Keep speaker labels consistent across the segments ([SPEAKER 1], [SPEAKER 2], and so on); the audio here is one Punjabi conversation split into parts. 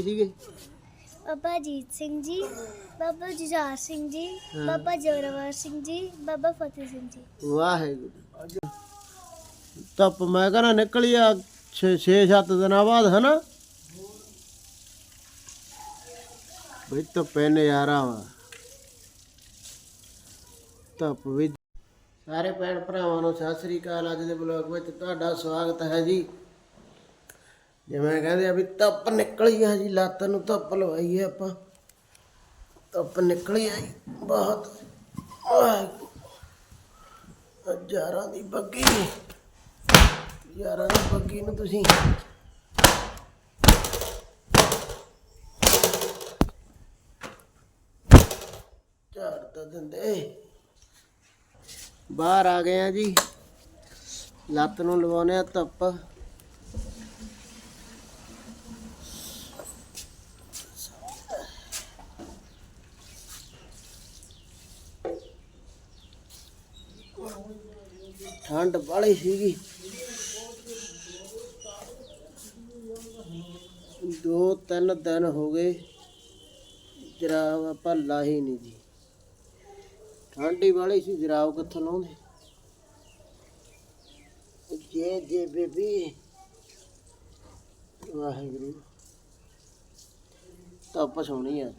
[SPEAKER 1] ਕੀ ਸੀਗੇ
[SPEAKER 2] ਬਾਬਾ ਅਜੀਤ ਸਿੰਘ ਜੀ ਬਾਬਾ ਜੁਝਾਰ ਸਿੰਘ ਜੀ
[SPEAKER 1] ਹਾਂ।
[SPEAKER 2] ਬਾਬਾ ਜੋਰਾਵਰ ਸਿੰਘ ਜੀ ਬਾਬਾ ਫਤਿਹ ਸਿੰਘ ਜੀ।
[SPEAKER 1] ਵਾਹਿਗੁਰੂ। ਧੁੱਪ ਮੈਂ ਕਹਿੰਦਾ ਨਿਕਲੀ ਆ 6-7 ਦਿਨਾਂ ਬਾਅਦ ਹਨਾ? ਬਈ ਧੁੱਪੇ ਨਜ਼ਾਰਾ ਵਾ। ਧੁੱਪ ਵੀ ਸਾਰੇ ਭੈਣ ਭਰਾਵਾਂ ਨੂੰ ਸਤਿ ਸ੍ਰੀ ਅਕਾਲ। ਅੱਜ ਦੇ ਬਲੌਗ ਵਿੱਚ ਤੁਹਾਡਾ ਸਵਾਗਤ ਹੈ ਜੀ। ਜਿਵੇਂ ਕਹਿੰਦੇ ਆ ਵੀ ਧੁੱਪ ਨਿਕਲੀ ਆ ਜੀ, ਲੱਤ ਨੂੰ ਧੁੱਪ ਲਵਾਈ ਹੈ ਆਪਾਂ। ਧੁੱਪ ਨਿਕਲੀ ਆ ਜੀ, ਬਹੁਤ। ਹਜ਼ਾਰਾਂ ਦੀ ਬੱਗੀ। ਹਜ਼ਾਰਾਂ ਦੀ ਬੱਗੀ ਨੂੰ ਤੁਸੀਂ। ਝਾੜ ਤਾਂ ਦਿੰਦੇ। ਬਾਹਰ ਆ ਗਏ ਆ ਜੀ। ਲੱਤ ਨੂੰ ਲਵਾਉਨੇ ਆ ਧੁੱਪ। ਠੰਡ ਬਾਲੀ ਸੀਗੀ। ਦੋ ਤਿੰਨ ਦਿਨ ਹੋ ਗਏ ਜਰਾਬ ਆਪਾਂ ਲਾਹੀ ਨਹੀਂ ਜੀ। ਠੰਡੀ ਵਾਲੀ ਸੀ ਜਰਾਬ ਕਿੱਥੋਂ ਲਾਉਂਦੇ? ਜੇ ਜੇ ਬੇਬੀ, ਵਾਹਿਗੁਰੂ, ਧੁੱਪ ਸੋਹਣੀ ਆ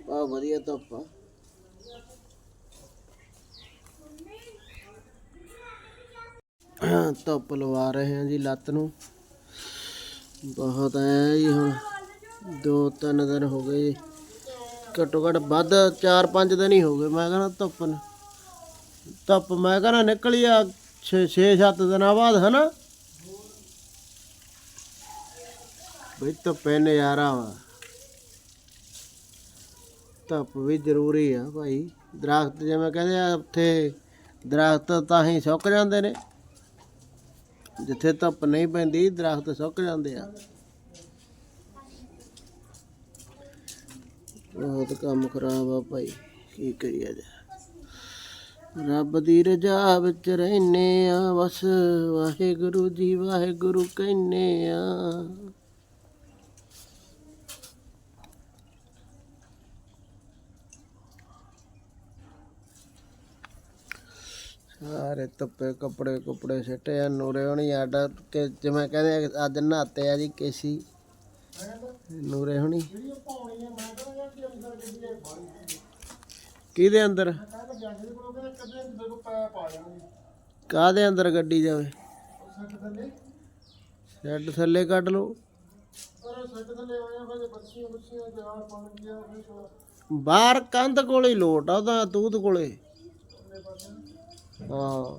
[SPEAKER 1] ਬਹੁਤ ਵਧੀਆ ਧੁੱਪ ਆ। ਧੁੱਪ ਲਵਾ ਰਹੇ ਹਾਂ ਜੀ ਲੱਤ ਨੂੰ। ਬਹੁਤ ਹੈ ਜੀ ਹੁਣ, ਦੋ ਤਿੰਨ ਦਿਨ ਹੋ ਗਏ ਜੀ। ਘੱਟੋ ਘੱਟ ਵੱਧ 4-5 ਦਿਨ ਹੀ ਹੋ ਗਏ, ਮੈਂ ਕਹਿੰਦਾ ਧੁੱਪ ਨੂੰ, ਧੁੱਪ ਮੈਂ ਕਹਿੰਦਾ ਨਿਕਲੀ ਆ 6-7 ਦਿਨਾਂ ਬਾਅਦ ਹਨਾ। ਬਈ ਧੁੱਪੇ ਨਜ਼ਾਰਾ ਵਾ। ਧੁੱਪ ਵੀ ਜ਼ਰੂਰੀ ਆ ਭਾਈ। ਦਰਖਤ ਜਿਵੇਂ ਕਹਿੰਦੇ ਆ, ਉੱਥੇ ਦਰਖਤ ਤਾਂ ਹੀ ਸੁੱਕ ਜਾਂਦੇ ਨੇ। ਜਿੱਥੇ ਧੁੱਪ ਨਹੀਂ ਪੈਂਦੀ, ਦਰਖਤ ਸੁੱਕ ਜਾਂਦੇ ਆ। ਬਹੁਤ ਕੰਮ ਖਰਾਬ ਆ ਭਾਈ, ਕੀ ਕਰੀਏ ਜੀ ਰੱਬ ਦੀ ਰਜਾ ਵਿੱਚ ਰਹਿਨੇ ਆ ਬਸ, ਵਾਹਿਗੁਰੂ ਜੀ ਵਾਹਿਗੁਰੂ ਕਹਿੰਨੇ ਆ। ਸਾਰੇ ਧੁੱਪੇ ਕੱਪੜੇ ਕੁਪੜੇ ਸਿੱਟੇ ਆ ਨੂਰੇ ਹੋਣੀ ਅੱਡ ਕਿ ਜਿਵੇਂ ਕਹਿੰਦੇ ਆ, ਅੱਜ ਨਹਾਤੇ ਆ ਜੀ ਕੇਸੀ। ਨੂਰੇ ਹੋਣੀ। ਕਿਹਦੇ ਅੰਦਰ? ਕਾਹਦੇ ਅੰਦਰ ਗੱਡੀ ਜਾਵੇ? ਸ਼ੈੱਡ ਥੱਲੇ ਕੱਢ ਲਓ। ਬਾਹਰ ਕੰਧ ਕੋਲੇ ਹੀ ਲੋਟ ਆ ਉਹਦਾ ਤੂਤ ਕੋਲੇ। ਹਾਂ।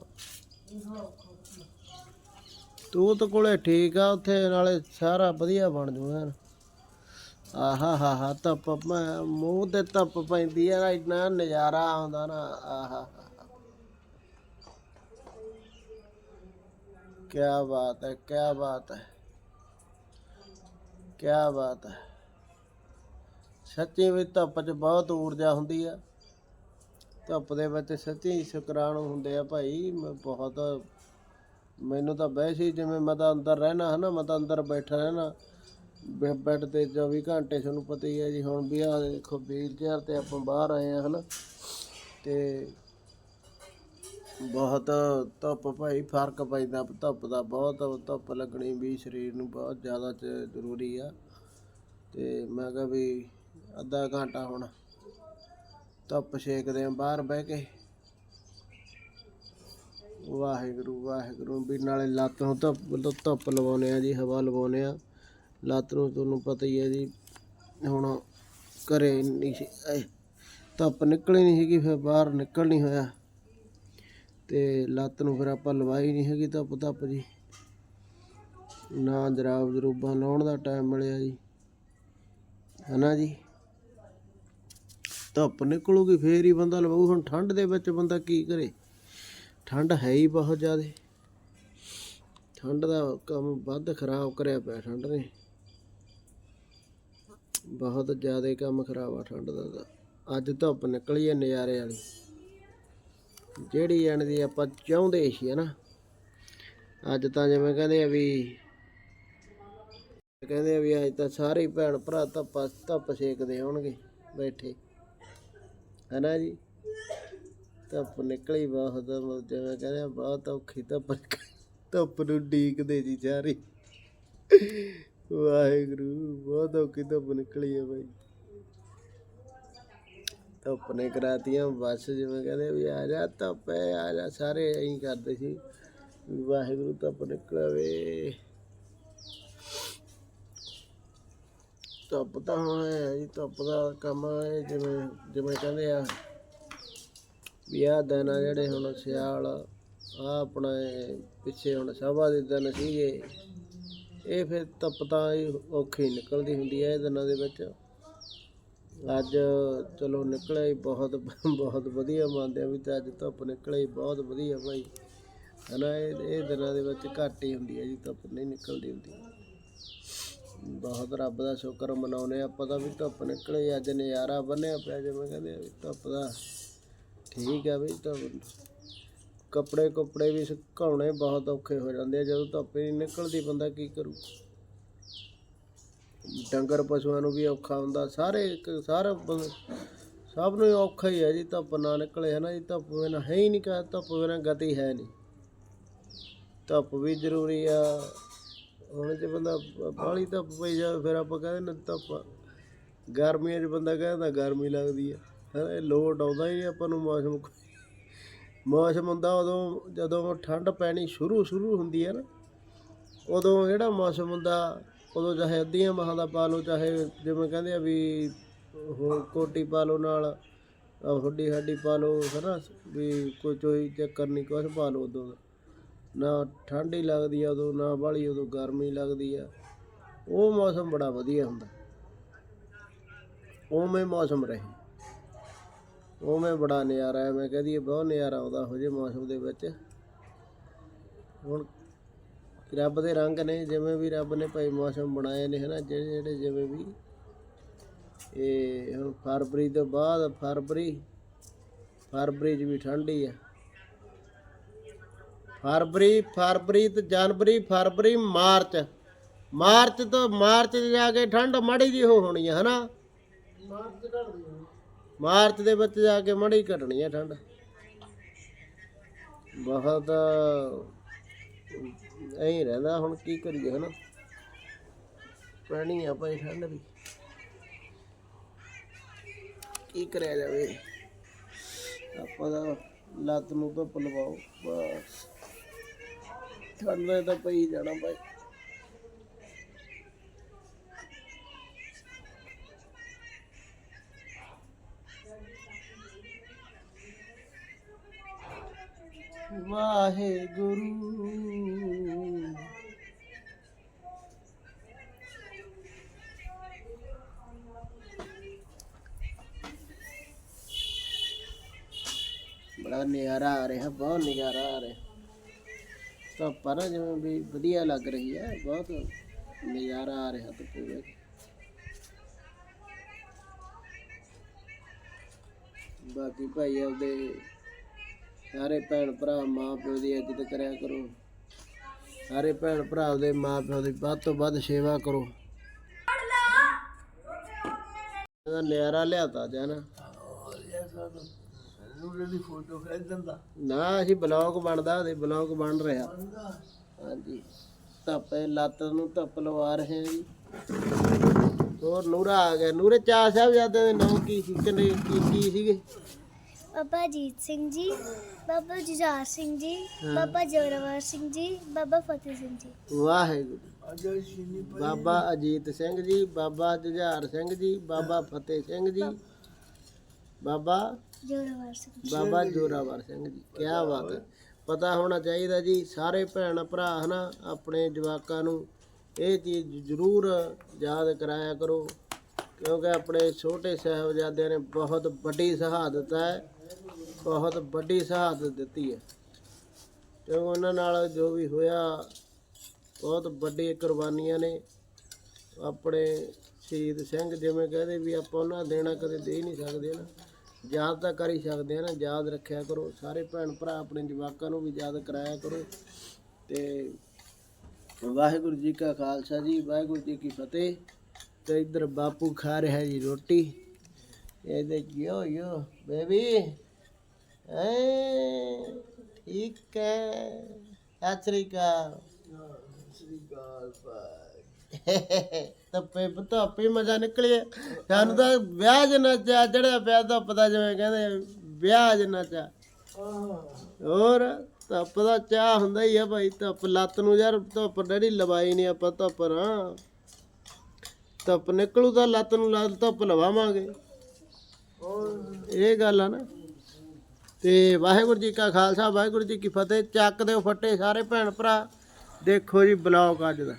[SPEAKER 1] ਤੂਤ ਕੋਲੇ ਠੀਕ ਆ, ਉੱਥੇ ਨਾਲੇ ਸਾਰਾ ਵਧੀਆ ਬਣ ਜੂਗਾ ਆਹਾ ਹਾ ਹਾ, ਧੁੱਪ ਮੂੰਹ ਤੇ ਧੁੱਪ ਪੈਂਦੀ ਆ ਨਾ, ਇੰਨਾ ਨਜ਼ਾਰਾ ਆਉਂਦਾ ਨਾ, ਆਹਾ ਕੀ ਬਾਤ ਹੈ ਕੀ ਬਾਤ ਹੈ। ਕੀ ਬਾਤ ਹੈ। ਸੱਚੀ ਵਿੱਚ ਧੁੱਪ 'ਚ ਬਹੁਤ ਊਰਜਾ ਹੁੰਦੀ ਆ। ਧੁੱਪ ਦੇ ਵਿੱਚ ਸੱਚੀ ਸ਼ੁਕਰਾਣੂ ਹੁੰਦੇ ਆ ਭਾਈ, ਮੈਂ ਬਹੁਤ, ਮੈਨੂੰ ਤਾਂ ਵੈਸੇ ਹੀ ਜਿਵੇਂ ਮੈਂ ਤਾਂ ਅੰਦਰ ਰਹਿਣਾ ਹਨਾ ਮੈਂ ਤਾਂ ਅੰਦਰ ਬੈਠਾ ਰਹਿਣਾ। ਬੈ- ਬੈੱਡ ਤੇ 24 ਘੰਟੇ ਤੁਹਾਨੂੰ ਪਤਾ ਹੀ ਹੈ ਜੀ, ਹੁਣ ਵੀ ਆ ਦੇਖੋ ਵੀਲ ਚੇਅਰ ਤੇ ਆਪਾਂ ਬਾਹਰ ਆਏ ਆ ਹਨਾ। ਤੇ ਬਹੁਤ ਧੁੱਪ ਭਾਈ, ਫ਼ਰਕ ਪੈਂਦਾ, ਧੁੱਪ ਦਾ ਬਹੁਤ, ਧੁੱਪ ਲੱਗਣੀ ਵੀ ਸਰੀਰ ਨੂੰ ਬਹੁਤ ਜ਼ਿਆਦਾ ਚ- ਜ਼ਰੂਰੀ ਆ। ਤੇ ਮੈਂ ਕਿਹਾ ਵੀ ਅੱਧਾ ਘੰਟਾ ਹੁਣ ਧੁੱਪ ਛੇਕਦੇ ਆ ਬਾਹਰ ਬਹਿ ਕੇ। ਵਾਹਿਗੁਰੂ ਵਾਹਿਗੁਰੂ, ਵੀ ਨਾਲੇ ਲੱਤ ਨੂੰ ਧੁੱਪ ਧੁੱਪ ਲਵਾਉਨੇ ਆ ਜੀ, ਹਵਾ ਲਵਾਉਨੇ ਆ। ਲੱਤ ਨੂੰ ਤੁਹਾਨੂੰ ਪਤਾ ਹੀ ਹੈ ਜੀ, ਹੁਣ ਘਰੇ ਨਹੀਂ ਸੀ ਧੁੱਪ ਨਿਕਲੀ ਨਹੀਂ ਸੀਗੀ, ਫਿਰ ਬਾਹਰ ਨਿਕਲ ਨਹੀਂ ਹੋਇਆ। ਤੇ ਲੱਤ ਨੂੰ ਫਿਰ ਆਪਾਂ ਲਵਾਈ ਨਹੀਂ ਹੈਗੀ ਧੁੱਪ ਧੁੱਪ ਜੀ। ਨਾ ਜਰਾਬ ਜਰੂਬਾਂ ਲਾਉਣ ਦਾ ਟਾਈਮ ਮਿਲਿਆ ਜੀ। ਹਨਾ ਜੀ? ਧੁੱਪ ਨਿਕਲੂਗੀ ਫੇਰ ਹੀ ਬੰਦਾ ਲਵਾਊ। ਹੁਣ ਠੰਡ ਦੇ ਵਿੱਚ ਬੰਦਾ ਕੀ ਕਰੇ? ਠੰਡ ਹੈ ਹੀ ਬਹੁਤ ਜ਼ਿਆਦਾ। ਠੰਡ ਦਾ ਕੰਮ ਵੱਧ ਖਰਾਬ ਕਰਿਆ ਪਿਆ ਠੰਡ ਨੇ। ਬਹੁਤ ਜ਼ਿਆਦਾ ਕੰਮ ਖਰਾਬ ਆ ਠੰਡ ਦਾ ਤਾਂ। ਅੱਜ ਧੁੱਪ ਨਿਕਲੀ ਹੈ ਨਜ਼ਾਰੇ ਵਾਲੀ। ਜਿਹੜੀ ਜਾਣ ਦੀ ਆਪਾਂ ਚਾਹੁੰਦੇ ਸੀ ਨਾ। ਅੱਜ ਤਾਂ ਜਿਵੇਂ ਕਹਿੰਦੇ ਆ ਵੀ ਕਹਿੰਦੇ ਆ ਵੀ ਅੱਜ ਤਾਂ ਸਾਰੇ ਭੈਣ ਭਰਾ ਧੁੱਪ ਧੁੱਪ ਸੇਕਦੇ ਹੋਣਗੇ ਬੈਠੇ। ਹੈਨਾ ਜੀ? ਧੁੱਪ ਨਿਕਲੀ ਬਹੁਤ ਜਿਵੇਂ ਕਹਿੰਦੇ ਆ ਬਹੁਤ ਔਖੀ ਧੁੱਪ ਨਿਕਲੀ। ਧੁੱਪ ਨੂੰ ਡੀਕਦੇ ਜੀ ਸਾਰੇ। ਵਾਹਿਗੁਰੂ, ਬਹੁਤ ਔਖੀ ਧੁੱਪ ਨਿਕਲੀ ਹੈ ਬਾਈ। ਧੁੱਪ ਨੇ ਕਰਾਤੀਆਂ, ਬਸ ਜਿਵੇਂ ਕਹਿੰਦੇ ਵੀ ਆ ਜਾ ਧੁੱਪ ਹੈ ਆ ਜਾ ਸਾਰੇ ਐਂ ਕਰਦੇ ਸੀ। ਵੀ ਵਾਹਿਗੁਰੂ, ਧੁੱਪ ਨਿਕਲਵੇ। ਧੁੱਪ ਤਾਂ ਹੁਣ ਹੈ ਜੀ, ਧੁੱਪ ਦਾ ਕੰਮ ਹੈ, ਜਿਵੇਂ ਜਿਵੇਂ ਕਹਿੰਦੇ ਆ ਵੀ ਆਹ ਦਿਨ ਆ ਜਿਹੜੇ ਹੁਣ ਸਿਆਲ ਆ ਆਪਣਾ ਪਿੱਛੇ ਹੁਣ ਸਭਾ ਦੇ ਦਿਨ ਸੀਗੇ, ਇਹ ਫਿਰ ਧੁੱਪ ਤਾਂ ਹੀ ਔਖੀ ਨਿਕਲਦੀ ਹੁੰਦੀ ਹੈ ਇਹ ਦਿਨਾਂ ਦੇ ਵਿੱਚ। ਅੱਜ ਚਲੋ ਨਿਕਲਿਆ ਹੀ ਬਹੁਤ ਬਹੁਤ ਵਧੀਆ ਮੰਨਦੇ ਆ ਵੀ ਤੇ ਅੱਜ ਧੁੱਪ ਨਿਕਲੀ ਬਹੁਤ ਵਧੀਆ ਭਾਈ ਹਨਾ ਇਹ ਇਹ ਦਿਨਾਂ ਦੇ ਵਿੱਚ ਘੱਟ ਹੀ ਹੁੰਦੀ ਹੈ ਜੀ, ਧੁੱਪ ਨਹੀਂ ਨਿਕਲਦੀ ਹੁੰਦੀ। ਬਹੁਤ ਰੱਬ ਦਾ ਸ਼ੁਕਰ ਮਨਾਉਨੇ ਆਪਾਂ ਤਾਂ ਵੀ ਧੁੱਪ ਨਿਕਲੀ ਅੱਜ ਨਜ਼ਾਰਾ ਬੰਨਿਆ ਪਿਆ ਜਿਵੇਂ ਕਹਿੰਦੇ ਆ ਵੀ ਧੁੱਪ ਦਾ ਠੀਕ ਆ ਵੀ ਧੁੱਪ ਕੱਪੜੇ ਕੁਪੜੇ ਵੀ ਸੁਕਾਉਣੇ ਬਹੁਤ ਔਖੇ ਹੋ ਜਾਂਦੇ ਆ, ਜਦੋਂ ਧੁੱਪ ਹੀ ਨਹੀਂ ਨਿਕਲਦੀ ਬੰਦਾ ਕੀ ਕਰੂ? ਡੰਗਰ ਪਸ਼ੂਆਂ ਨੂੰ ਵੀ ਔਖਾ ਹੁੰਦਾ, ਸਾਰੇ ਇੱਕ ਸਾਰਾ ਸਭ ਨੂੰ ਔਖਾ ਹੀ ਹੈ ਜੀ ਧੁੱਪ ਨਾ ਨਿਕਲੇ ਹੈ ਨਾ ਜੀ, ਧੁੱਪ ਬਿਨਾਂ ਹੈ ਹੀ ਨਹੀਂ ਕਾ ਧੁੱਪ ਬਿਨਾਂ ਗਤੀ ਹੈ ਨਹੀਂ। ਧੁੱਪ ਵੀ ਜ਼ਰੂਰੀ ਆ ਹੁਣ ਜੇ ਬੰਦਾ ਬਾਹਲੀ ਧੁੱਪ ਪਈ ਜਾਵੇ, ਫਿਰ ਆਪਾਂ ਕਹਿੰਦੇ ਨੇ ਧੁੱਪ ਗਰਮੀਆਂ 'ਚ ਬੰਦਾ ਕਹਿੰਦਾ ਗਰਮੀ ਲੱਗਦੀ ਆ। ਹੈ ਇਹ ਲੋਡ ਆਉਂਦਾ ਹੀ ਆਪਾਂ ਨੂੰ ਮੌਸਮ ਮੌਸਮ ਹੁੰਦਾ ਉਦੋਂ, ਜਦੋਂ ਠੰਡ ਪੈਣੀ ਸ਼ੁਰੂ ਸ਼ੁਰੂ ਹੁੰਦੀ ਹੈ ਨਾ। ਉਦੋਂ ਜਿਹੜਾ ਮੌਸਮ ਹੁੰਦਾ? ਉਦੋਂ ਚਾਹੇ ਅੱਧੀਆਂ ਮਾਹਾਂ ਦਾ ਪਾ ਲਓ, ਚਾਹੇ ਜਿਵੇਂ ਕਹਿੰਦੇ ਆ ਵੀ ਉਹ ਕੋਟੀ ਪਾ ਲਓ ਨਾਲ, ਆਹ ਹੁੱਡੀ ਹੱਡੀ ਪਾ ਲਓ, ਹਨਾ, ਵੀ ਕੋਈ ਚੋਈ ਚੱਕਰ ਨਹੀਂ ਕੁਛ ਪਾ ਲਓ ਉਦੋਂ ਨਾ ਠੰਡ ਹੀ ਲੱਗਦੀ ਆ ਉਦੋਂ, ਨਾ ਬਾਹਲੀ ਉਦੋਂ, ਗਰਮੀ ਲੱਗਦੀ ਆ। ਉਹ ਮੌਸਮ ਬੜਾ ਵਧੀਆ ਹੁੰਦਾ। ਉਵੇਂ ਮੌਸਮ ਰਹੇ। ਉਵੇਂ ਬੜਾ ਨਜ਼ਾਰਾ ਹੈ। ਮੈਂ ਕਹਦੀ ਬਹੁਤ ਨਜ਼ਾਰਾ ਆਉਂਦਾ ਹੋ ਜੇ ਮੌਸਮ ਦੇ ਵਿੱਚ। ਹੁਣ ਰੱਬ ਦੇ ਰੰਗ ਨੇ, ਜਿਵੇਂ ਵੀ ਰੱਬ ਨੇ ਭਾਈ ਮੌਸਮ ਬਣਾਏ ਨੇ, ਹਨਾ, ਜਿਹੜੇ ਜਿਹੜੇ ਜਿਵੇਂ ਵੀ। ਇਹ ਹੁਣ ਫਰਵਰੀ ਤੋਂ ਬਾਅਦ ਫਰਵਰੀ ਫਰਵਰੀ 'ਚ ਵੀ ਠੰਡੀ ਆ। ਫਰਵਰੀ ਫਰਵਰੀ ਤੇ ਜਨਵਰੀ ਫਰਵਰੀ ਮਾਰਚ। ਮਾਰਚ ਤੋਂ ਮਾਰਚ ਜਾ ਕੇ ਠੰਡ ਮਾੜੀ ਜੀ ਹੋ ਹੋਣੀ ਆ ਹਨਾ? ਮਾਰਚ ਦੇ ਵਿੱਚ ਜਾ ਕੇ ਮੜੀ ਘਟਣੀ ਆ ਠੰਡ। ਬਹੁਤ ਐਂ ਹੀ ਰਹਿੰਦਾ ਹੁਣ ਕੀ ਕਰੀਏ ਹਨਾ? ਪੈਣੀ ਆ ਭਾਈ ਠੰਡ ਵੀ। ਕੀ ਕਰਿਆ ਜਾਵੇ? ਆਪਾਂ ਦਾ ਲੱਤ ਨੂੰ ਧੁੱਪ ਲਵਾਓ ਬਸ। ਠੰਡ ਤਾਂ ਪਈ ਜਾਣਾ ਭਾਈ ਵਾਹਿਗੁਰੂ। ਬੜਾ ਨਜ਼ਾਰਾ ਆ ਰਿਹਾ ਬਹੁਤ ਨਜ਼ਾਰਾ ਆ ਰਿਹਾ। ਤਾਂ ਪਰ ਜਿਵੇਂ ਵੀ ਵਧੀਆ ਲੱਗ ਰਹੀ ਹੈ, ਬਹੁਤ ਨਜ਼ਾਰਾ ਆ ਰਿਹਾ ਤਾਂ ਪੂਰੇ। ਬਾਕੀ ਭਾਈ ਆਪਦੇ ਸਾਰੇ ਭੈਣ ਭਰਾ, ਮਾਂ ਪਿਓ ਦੀ ਇੱਜ਼ਤ ਕਰਿਆ ਕਰੋ। ਸਾਰੇ ਭੈਣ ਭਰਾ ਦੇ ਮਾਂ ਪਿਓ ਦੀ ਵੱਧ ਤੋਂ ਵੱਧ ਸੇਵਾ ਕਰੋ। ਇਹਦਾ ਨਿਆਰਾ ਲਿਆਤਾ ਜਾਨਾ। ਨਾ ਅਸੀਂ ਬਲੌਗ ਬਣਦਾ ਤੇ ਬਲੌਗ ਬਣ ਰਿਹਾ। ਹਾਂਜੀ। ਧੱਪੇ ਲੱਤ ਨੂੰ ਧੱਪ ਲਵਾ ਰਹੇ ਹਾਂ ਜੀ। ਹੋਰ ਨੂਰਾ ਆ ਗਿਆ। ਨੂਰੇ ਚਾਰ ਸਾਹਿਬਜ਼ਾਦੇ ਦੇ ਨਾਮ ਕੀ ਸੀ? ਕਿੰਨੇ ਕੀ ਕੀ ਸੀਗੇ?
[SPEAKER 2] ਬਾਬਾ ਅਜੀਤ ਸਿੰਘ ਜੀ ਬਾਬਾ ਜੁਝਾਰ ਸਿੰਘ ਜੀ ਬਾਬਾ ਜੋਰਾਵਰ ਸਿੰਘ ਜੀ ਬਾਬਾ ਫਤਿਹ ਸਿੰਘ ਜੀ।
[SPEAKER 1] ਵਾਹਿਗੁਰੂ। ਬਾਬਾ ਅਜੀਤ ਸਿੰਘ ਜੀ ਬਾਬਾ ਜੁਝਾਰ ਸਿੰਘ ਜੀ ਬਾਬਾ ਫਤਿਹ ਸਿੰਘ ਜੀ ਬਾਬਾ
[SPEAKER 2] ਜੋਰਾਵਰ ਸਿੰਘ
[SPEAKER 1] ਬਾਬਾ ਜੋਰਾਵਰ ਸਿੰਘ ਜੀ ਕੀ ਬਾਤ ਹੈ। ਪਤਾ ਹੋਣਾ ਚਾਹੀਦਾ ਜੀ, ਸਾਰੇ ਭੈਣ ਭਰਾ ਹਨਾ, ਆਪਣੇ ਜਵਾਕਾਂ ਨੂੰ ਇਹ ਚੀਜ਼ ਜ਼ਰੂਰ ਯਾਦ ਕਰਾਇਆ ਕਰੋ, ਕਿਉਂਕਿ ਆਪਣੇ ਛੋਟੇ ਸਾਹਿਬਜ਼ਾਦਿਆਂ ਨੇ ਬਹੁਤ ਵੱਡੀ ਸ਼ਹਾਦਤ ਹੈ, ਬਹੁਤ ਵੱਡੀ ਸ਼ਹਾਦਤ ਦਿੱਤੀ ਹੈ। ਤੇ ਉਹਨਾਂ ਨਾਲ ਜੋ ਵੀ ਹੋਇਆ, ਬਹੁਤ ਵੱਡੀ ਕੁਰਬਾਨੀਆਂ ਨੇ। ਆਪਣੇ ਸ਼ਹੀਦ ਸਿੰਘ ਜਿਵੇਂ ਕਹਦੇ ਵੀ ਆਪਾਂ ਉਹਨਾਂ ਦੇਣਾ ਕਦੇ ਦੇ ਹੀ ਨਹੀਂ ਸਕਦੇ ਨਾ ਯਾਦ ਤਾਂ ਕਰ ਹੀ ਸਕਦੇ ਆ ਨਾ, ਯਾਦ ਰੱਖਿਆ ਕਰੋ। ਸਾਰੇ ਭੈਣ ਭਰਾ ਆਪਣੇ ਜਵਾਕਾਂ ਨੂੰ ਵੀ ਯਾਦ ਕਰਾਇਆ ਕਰੋ। ਤੇ ਵਾਹਿਗੁਰੂ ਜੀ ਕਾ ਖਾਲਸਾ ਜੀ, ਵਾਹਿਗੁਰੂ ਜੀ ਕੀ ਫਤਿਹ। ਤੇ ਇੱਧਰ ਬਾਪੂ ਖਾ ਰਿਹਾ ਜੀ ਰੋਟੀ। ਇਹਦੇ ਯੋ ਯੋ, ਬੇਬੀ। ਐ ਇੱਕ ਅਕਾਲ। ਤੱਪੇ ਧੱਪੇ ਮਜ਼ਾ ਨਿਕਲਿਆ ਸਾਨੂੰ ਤਾਂ ਵਿਆਹ ਜਨਾ ਚਾ ਚੜਿਆ ਪਿਆ ਤਾਂ ਪਤਾ ਜਿਵੇਂ ਕਹਿੰਦੇ ਵਿਆਹ ਜਨਾ ਚਾ। ਹੋਰ, ਧੁੱਪ ਦਾ ਚਾਹ ਹੁੰਦਾ ਹੀ ਆ ਭਾਈ, ਧੁੱਪ, ਲੱਤ ਨੂੰ ਯਾਰ ਧੁੱਪ ਡੈਡੀ ਲਵਾਈ ਨਹੀਂ ਆਪਾਂ ਧੁੱਪ ਨਾ ਧੁੱਪ ਨਿਕਲੂ ਤਾਂ ਲੱਤ ਨੂੰ ਲੱਤ ਧੁੱਪ ਲਵਾਵਾਂਗੇ। ਇਹ ਗੱਲ ਆ ਨਾ। ਤੇ ਵਾਹਿਗੁਰੂ ਜੀ ਕਾ ਖਾਲਸਾ, ਵਾਹਿਗੁਰੂ ਜੀ ਕੀ ਫਤਿਹ। ਚੱਕ ਦਿਓ ਫੱਟੇ ਸਾਰੇ ਭੈਣ ਭਰਾ। ਦੇਖੋ ਜੀ ਬਲੌਗ ਅੱਜ ਦਾ।